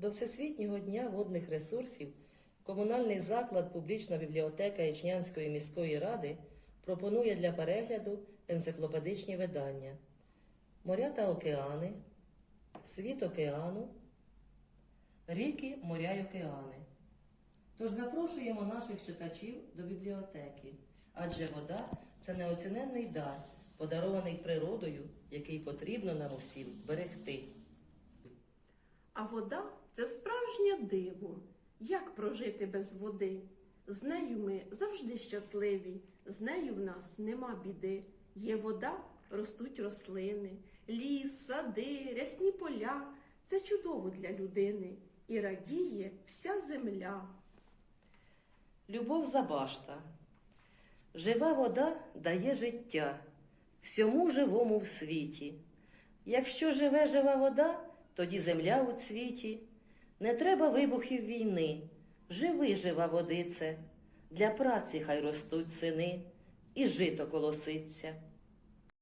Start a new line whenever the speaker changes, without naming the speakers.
До Всесвітнього дня водних ресурсів комунальний заклад Публічна бібліотека Ічнянської міської ради пропонує для перегляду енциклопедичні видання Моря та океани, Світ океану, Ріки, моря й океани. Тож запрошуємо наших читачів до бібліотеки, адже вода це неоціненний дар, подарований природою, який потрібно нам усім берегти.
А вода це справжнє диво. Як прожити без води? З нею ми завжди щасливі, з нею в нас нема біди. Є вода, ростуть рослини, ліс, сади, рясні поля. Це чудово для людини і радіє вся земля.
Любов Забашта. Жива вода дає життя всьому живому в світі. Якщо живе жива вода, тоді земля у цвіті. Не треба вибухів війни. Живи, жива водице, для праці хай ростуть сини, і жито колоситься.